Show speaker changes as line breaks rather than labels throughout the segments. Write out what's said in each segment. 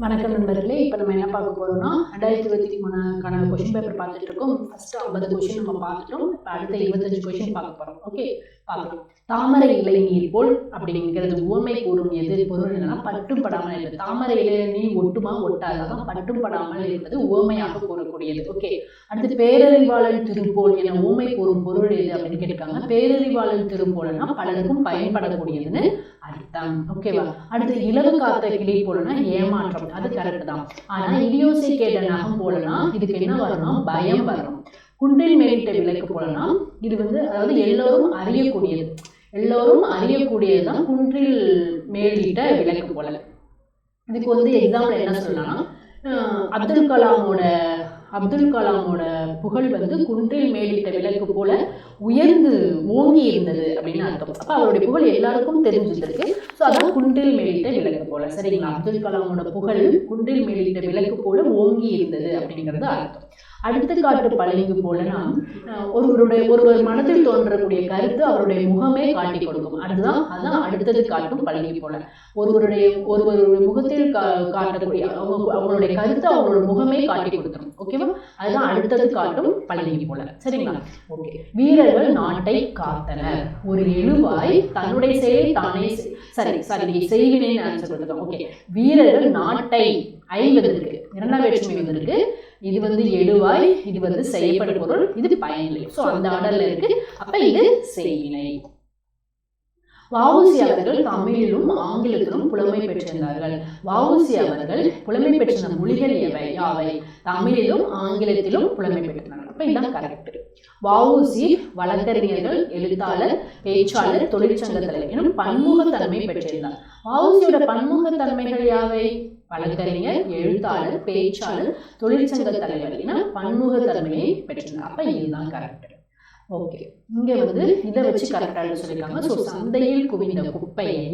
வணக்கம் நண்பர்களே இப்போ நம்ம என்ன பார்க்க போறோம்னா ரெண்டாயிரத்தி இருபத்தி மூணுக்கான கொஷின் பேப்பர் பார்த்துட்டு இருக்கோம். ஃபர்ஸ்ட் ஐம்பது கொஷின் நம்ம பார்த்துட்டோம். இப்போ அடுத்த இருபத்தஞ்சு கொஷின் பார்க்க போறோம். ஓகே பார்க்கலாம். தாமரை இலை நீர் போல் அப்படிங்கிறது உவமை கூறும் எது பொருள் என்னன்னா பட்டும் படாமல் இருப்பது. தாமரை இலை நீர் ஒட்டுமா ஒட்டாதான் பட்டும் படாமல் இருப்பது உவமையாக கூறக்கூடியது. ஓகே அடுத்து பேரறிவாளன் திருப்போல் என உவமை கூறும் பொருள் எது அப்படின்னு கேட்டிருக்காங்க. பேரறிவாளன் திருப்போல்னா பலருக்கும் பயன்படக்கூடியதுன்னு அர்த்தம் ஓகேவா அடுத்து இலவு காத்த கிளி போலனா ஏமாற்றம். அது கரெக்ட் தான். ஆனா இடியோசை கேட்ட நகம் போலனா இதுக்கு என்ன வரணும்? பயம் வரணும். குன்றில் மேலிட்ட விளக்கு போலனா இது வந்து அதாவது எல்லோரும் அறியக்கூடியது. எல்லோரும் அறியக்கூடியது தான் குன்றில் மேலிட்ட விளக்கு போல. இதுக்கு வந்து எக்ஸாம்பிள் என்ன சொல்லலாம்னா அஹ் அப்துல் கலாமோட அப்துல் கலாமோட புகழ் வந்து குன்றில் மேலிட்ட விளக்கு போல உயர்ந்து ஓங்கி இருந்தது அப்படின்னு அர்த்தம். அப்போ அவருடைய புகழ் எல்லாருக்கும் தெரிஞ்சிருக்கு ஸோ அதான் குன்றில் மேலிட்ட விளக்கு போல. சரிங்களா? அப்துல் கலாமோட புகழ் குன்றில் மேலிட்ட விளக்கு போல ஓங்கி இருந்தது அப்படிங்கிறது அர்த்தம். அடுத்த காட்டு பழங்கு போலனா ஒருவருடைய ஒருவர் மனதில் தோன்றக்கூடிய கருத்து அவருடைய முகமே காட்டி கொடுக்கும். அதுதான் அதுதான் அடுத்தது காட்டும் பழங்கி போல. ஒருவருடைய ஒருவருடைய முகத்தில் காட்டக்கூடிய அவங்க அவங்களுடைய கருத்து அவங்களோட முகமே காட்டி கொடுத்துரும். ஓகேவா அதுதான் அடுத்தது காட்டும் பழங்கி போல. சரிங்களா? ஓகே வீரர்கள் நாட்டை காத்தனர். ஒரு எழுவாய் தன்னுடைய செயலை தானே சரி சாரி செய்வினைன்னு ஆன்சர் கொடுத்துருக்கோம் ஓகே. வீரர்கள் நாட்டை ஐ வந்திருக்கு இரண்டாம் வேற்றுமை வந்திருக்கு இது வந்து எழுவாய் இது வந்து செய்யப்படும் பொருள். இது பயனில்லை ஸோ அந்த ஆர்டர்ல இருக்கு. அப்ப இது செய்வினை வஉசி அவர்கள் தமிழிலும் ஆங்கிலத்திலும் புலமை பெற்றிருந்தார்கள். வஉசி அவர்கள் புலமை பெற்ற மொழிகள் எவை? யாவை? தமிழிலும் ஆங்கிலத்திலும் புலமை பெற்றிருந்தார்கள் அப்ப இதான் கரெக்ட் வஉசி வழக்கறிஞர்கள் எழுத்தாளர் பேச்சாளர் தொழிற்சங்க தலைவர் எனும் பன்முகத்தன்மை பெற்றிருந்தார். வஉசியோட பன்முகத்தன்மைகள் யாவை? வழக்கறிஞர் எழுத்தாளர் பேச்சாளர் தொழிற்சங்க தலைவர் என பன்முகத்தன்மையை பெற்றிருந்தார். அப்ப இதுதான் கரெக்ட் ஓகே. இங்க வந்து இதை வச்சு கரெக்டாக சொல்லியிருக்காங்க. ஸோ சந்தையில் குவிந்த குப்பையை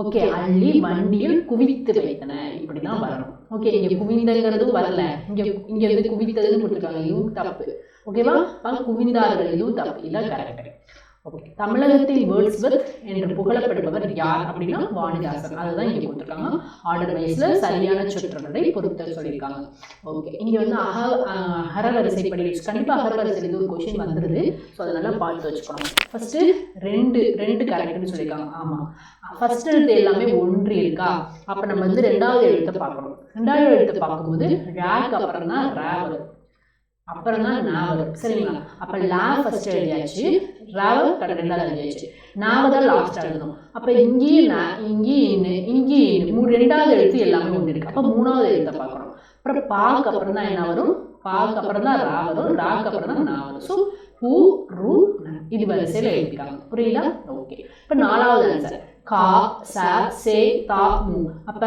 ஓகே அள்ளி வண்டியில் குவித்து வைத்தன. இப்படிதான் வரணும் ஓகே இங்க குவிந்தங்கிறதும் வரல. இங்க இங்க வந்து குவித்ததுன்னு கொடுத்துருக்காங்க இதுவும் தப்பு. ஓகேவா குவிந்தார்கள் இதுவும் தப்பு. இதான் கரெக்ட் ஓகே தமிழகத்தில் வேர்ட்ஸ்வர்த் என்று புகழப்படுபவர் யார் அப்படின்னா வாணிதாசன் அதுதான் இங்கே கொடுத்துருக்காங்க. ஆர்டர் வைஸ்ல சரியான சொற்றொடரை பொறுத்த சொல்லியிருக்காங்க. ஓகே இங்கே வந்து அக அகரவரிசை படி கண்டிப்பாக அகரவரிசையில் இது ஒரு கொஷின் வந்துருது. ஸோ அதனால பார்த்து வச்சுக்கணும் ஃபஸ்ட்டு ரெண்டு ரெண்டு கரெக்ட்னு சொல்லியிருக்காங்க. ஆமாம் ஃபர்ஸ்ட் எழுத்து எல்லாமே ஒன்று இருக்கா? அப்போ நம்ம வந்து ரெண்டாவது எழுத்தை பார்க்கணும். ரெண்டாவது எழுத்தை பார்க்கும்போது ரேக் அப்புறம் தான் ரே வரும் அப்புறம் தான் நா வரும். சரிங்களா? அப்ப லா ஃபர்ஸ்ட் எழுதியாச்சு. ராவ கடை ரெண்டாவது எழுதியாச்சு நாவ தான் லாஸ்ட் எழுதணும். அப்ப இங்கேயும் இங்கேயும் இங்கேயும் மூணு ரெண்டாவது எழுத்து எல்லாமே ஒன்று இருக்கு. அப்ப மூணாவது எழுத்தை பார்க்கணும். அப்புறம் பாக்கு அப்புறம் தான் என்ன வரும்? பாக்கு அப்புறம் தான் ரா வரும் ராக்கு அப்புறம் தான் நா வரும். ஸோ பூ ரூ. இது வரிசையில் எழுதிருக்காங்க புரியுதா? ஓகே இப்போ நாலாவது ஆன்சர் கா ச சே தா மு. அப்ப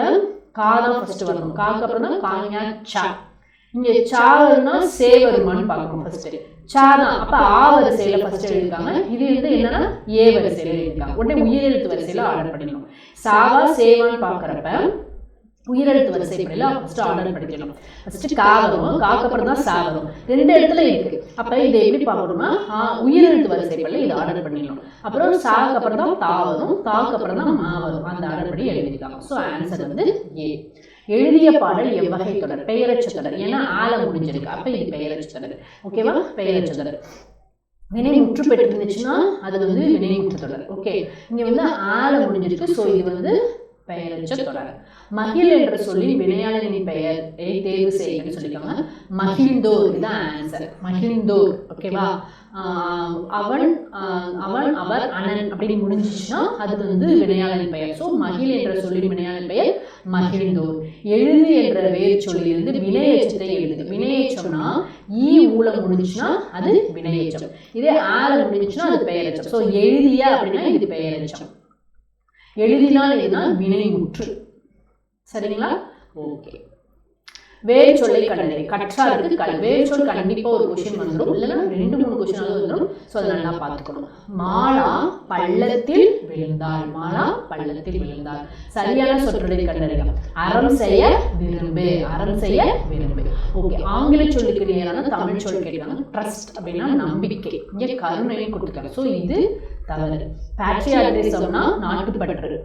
கா தான் ஃபர்ஸ்ட் வரணும். காக்கு அப்புறம் தான் காஞா சா. இங்கே சாருன்னா சேவருமான்னு பார்க்கணும் ஃபர்ஸ்ட் சா தான் அப்ப ஆ வரிசையில் ஃபர்ஸ்ட் எழுதியிருக்காங்க. இது வந்து என்னன்னா ஏ வரிசையில் எழுதியிருக்காங்க. உடனே உயிரெழுத்து வரிசையில் ஆர்டர் பண்ணிக்கணும். சாவா சேவான்னு பார்க்கறப்ப உயிரெழுத்து வரிசைப்படியில் ஃபர்ஸ்ட் ஆர்டர் படிக்கணும். ஃபர்ஸ்ட் கா வரும். காக்கு தான் சா வரும். ரெண்டு இடத்துல இருக்கு. அப்போ இதை எப்படி பார்க்கணும்னா ஆ, உயிரெழுத்து வரிசைப்படியில் இதை ஆர்டர் பண்ணிடணும். அப்புறம் சாக்கு அப்புறம் தான் தா வரும். தாக்கு அப்புறம் தான் மா வரும். அந்த ஆர்டர் படி எழுதிருக்காங்க ஸோ ஆன்சர் வந்து ஏ எழுதிய பாடல் எவ்வகை தொடர். பெயரச்ச தொடர் ஏன்னா ஆல முடிஞ்சிருக்கு. அப்ப இது பெயரச்ச தொடர் ஓகேவா? பெயரச்ச தொடர் வினை முற்று பெற்றிருந்துச்சுன்னா அது வந்து வினை முற்று தொடர். ஓகே. இங்க வந்து ஆல முடிஞ்சிருக்கு. ஸோ இது வந்து பெயரச்ச தொடர் மகிழ் என்ற சொல்லின் வினையாளனின் பெயர் தேர்வு செய்யுங்கன்னு சொல்லியிருக்காங்க. மகிழ்ந்தோர் இதுதான் ஆன்சர் மகிழ்ந்தோர். ஓகேவா? அவன் அவன் அவர் அனன். அப்படின்னு முடிஞ்சிச்சுன்னா அது வந்து வினையாளனின் பெயர். ஸோ மகிழ் என்ற சொல்லின் வினையாளன் பெயர் மகிழ்ந்தோர் எழுது என்ற வேர் சொல்லிலிருந்து வினையேற்றத்தை எழுது. வினையேற்றம்னா ஈ ஊலம் முடிஞ்சுன்னா அது வினையேற்றம். இதே ஆல முடிஞ்சுன்னா அது பெயரேற்றம். ஸோ எழுதிய அப்படின்னா இது பெயரேற்றம். எழுதினால் எதுனா வினைமுற்று சரிங்களா? ஓகே. வேர் சொல்லை கண்டறி கற்றாருக்கு கல் வேர் சொல் கண்டிப்பா ஒரு கொஸ்டின் வந்துடும் இல்லைன்னா ரெண்டு மூணு கொஸ்டினாலும் வந்துடும் ஸோ அதை நல்லா பார்த்துக்கணும். மாலா பள்ளத்தில் விழுந்தாள். மாலா பள்ளத்தில் விழுந்தாள். சரியான சொற்றொடரை கண்டறியும் அறம் செய்ய விரும்பு. அறம் செய்ய விரும்பு. ஓகே ஆங்கில சொல்லுக்கு நேரான தமிழ் சொல் கேட்கிறாங்க ட்ரஸ்ட் அப்படின்னா நம்பிக்கை. இங்கே கருணையை கொடுத்துருக்காங்க ஸோ இது தவறு. பேட்ரியாட்டிசம்னா நாட்டுப்பற்று.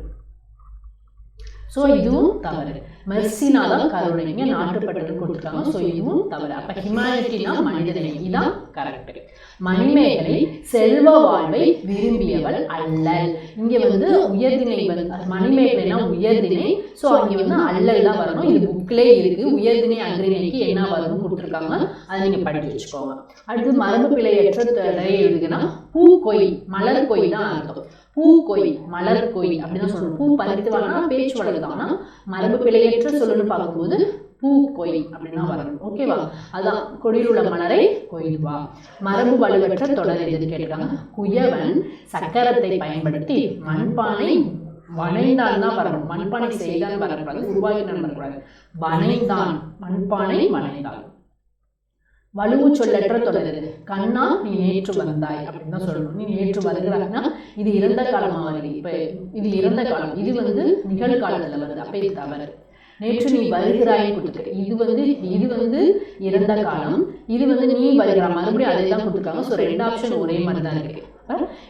ஸோ இதுவும் தவறு. மெர்சினா தான் கருணை இங்கே நாட்டுப்பற்று கொடுத்துருக்காங்க. ஸோ இதுவும் தவறு. அப்போ ஹியூமனிட்டினா மனிதநேயம் இதுதான் கரெக்ட் மணிமேகலை செல்வ வாழ்வை விரும்பியவள் அல்லல் இங்கே வந்து உயர்திணை வந்து மணிமேகலைனா உயர்திணை. ஸோ அங்கே வந்து அல்லல் தான் வரணும். இது புக்லே இருக்கு. உயர்திணை அக்ரிணைக்கு என்ன வரணும் கொடுத்துருக்காங்க? அதை நீங்கள் படித்து வச்சுக்கோங்க. அடுத்து மரபு பிழையற்ற எழுதுனா பூக்கொய் மலர் கொய் தான் அர்த்தம். பூக்கொய் மலர் கொய் அப்படின்னு சொல்லணும் பூ பறித்து வாங்கினா பேச்சு வழக்குதான் மரபு பிழையற்ற சொல்லணும்னு பார்க்கும்போது பூ கொய் அப்படின்னா வரணும் ஓகேவா? அதான் கொடியில் உள்ள மலரை கொய்துவா மரபு வலுவற்ற தொடர் எதுன்னு கேட்டிருக்காங்க குயவன் சக்கரத்தை பயன்படுத்தி மண்பானை வனைந்தான் தான் வரணும் மண்பானை செய்தான் வரக்கூடாது உருவாக்கினான் வரக்கூடாது வனைந்தான் மண்பானை வனைந்தான் வலுவு சொல்லற்ற தொடர் கண்ணா நீ நேற்று வந்தாய் அப்படின்னு தான் சொல்லணும். நீ நேற்று வருகிறாய்னா இது இறந்த காலமா வருது இப்போ இது இறந்த காலம்? இது வந்து நிகழ்காலத்துல வருது அப்ப இது தவறு. நேற்று நீ வருகிறாய் கொடுத்துருக்கு இது வந்து இது வந்து இறந்த காலம். இது வந்து நீ வருகிறாய். மறுபடியும் அதை தான் கொடுத்துருக்காங்க. ஸோ ரெண்டு ஆப்ஷன் ஒரே மாதிரி தான் இருக்கு.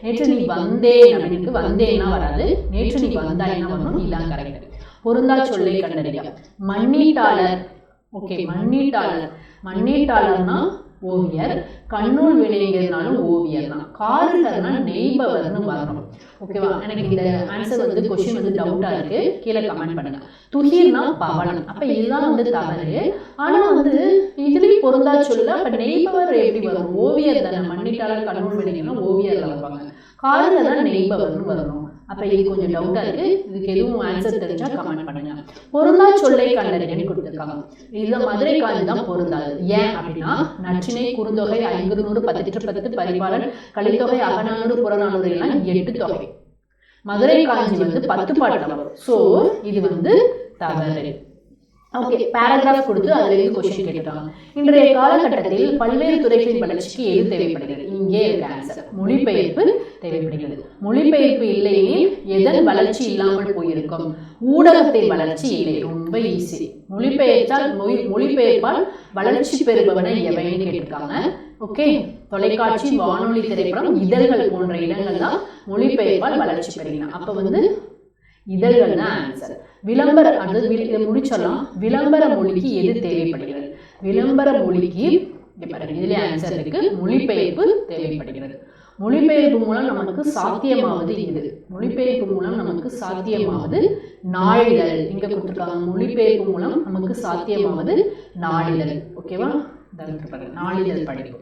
நேற்று நீ வந்தேன் அப்படின்னு வந்தேன்னா வராது. நேற்று நீ வந்தாய்னா வரணும் இதான் கரெக்ட் பொருந்தா சொல்லை கண்டறியா மண்ணீட்டாளர் ஓகே மண்ணீட்டாளர். மண்ணீட்டாளர்னா ஓவியர். கண்ணூல் வினைங்கிறதுனாலும் ஓவியர் தான். காருகர்னா நெய்பவர்னு வரணும் ஓகேவா? எனக்கு இந்த ஆன்சர் வந்து கொஷின் வந்து டவுட்டாக இருக்கு. கீழே கமெண்ட் பண்ணுங்க. துகிர்னா பவளம். அப்போ இதுதான் வந்து தவறு. ஆனால் வந்து இதுலேயும் பொருந்தா சொல்ல அப்போ நெய்பவர் எப்படி வரும்? ஓவியர் தானே. மண்ணிட்டாளர் கண்ணூல் வினைகள்னா ஓவியர்ல வருவாங்க காருகர் தான் நெய்பவர்னு வரணும் அப்போ இது கொஞ்சம் டவுட்டாக இருக்கு. இதுக்கு எதுவும் ஆன்சர் தெரிஞ்சா கமெண்ட் பண்ணுங்க. பொருந்தா சொல்லை கண்டறியன்னு கொடுத்துருக்காங்க. இதுல மதுரை காஞ்சி தான் பொருந்தாது. ஏன் அப்படின்னா நற்றினை குறுந்தொகை ஐம்பது நூறு பத்து பத்து பரிபாலன் கலித்தொகை அகநானூறு புறநானூறு எல்லாம் எட்டு தொகை. மதுரை காஞ்சி வந்து பத்து பாட்டில் வரும் ஸோ இது வந்து தவறு ஓகே பேராகிராஃப் கொடுத்து அதுல இருந்து கொஸ்டின் கேட்டுட்டாங்க இன்றைய காலகட்டத்தில் பல்வேறு துறைகளின் வளர்ச்சிக்கு எது தேவைப்படுகிறது? இங்கே இருக்க ஆன்சர் மொழிபெயர்ப்பு தேவைப்படுகிறது. மொழிபெயர்ப்பு இல்லையெனில் எதன் வளர்ச்சி இல்லாமல் போயிருக்கும்? ஊடகத்தின் வளர்ச்சி இல்லை ரொம்ப ஈஸி மொழிபெயர்த்தால் மொழி மொழிபெயர்ப்பால் வளர்ச்சி பெறுபவன எவைன்னு கேட்டிருக்காங்க? ஓகே. தொலைக்காட்சி வானொலி திரைப்படம் இதழ்கள் போன்ற இடங்கள் தான் மொழிபெயர்ப்பால் வளர்ச்சி பெறுகின்றன அப்ப வந்து இதழ்கள் தான் ஆன்சர் விளம்பர இதை முடிச்சிடலாம் விளம்பர மொழிக்கு எது தேவைப்படுகிறது? விளம்பர மொழிக்கு பாருங்க. இதுல ஆன்சர் இருக்கு. மொழிபெயர்ப்பு தேவைப்படுகிறது. மொழிபெயர்ப்பு மூலம் நமக்கு சாத்தியமாவது இது மொழிபெயர்ப்பு மூலம் நமக்கு சாத்தியமாவது நாளிதழ். இங்க கொடுத்துருக்காங்க. மொழிபெயர்ப்பு மூலம் நமக்கு சாத்தியமாவது நாளிதழ். ஓகேவா? நாளிதழ் படிப்பு.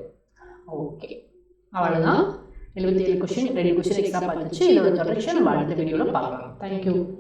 ஓகே. அவ்வளவுதான். எழுபத்தி ஏழு கொஸ்டின் ரெண்டு கொஸ்டின் எக்ஸ்ட்ரா பார்த்துச்சு. இதோட தொடர்ச்சி நம்ம அடுத்த வீடியோவில் பார்க்கலாம். தேங்க்யூ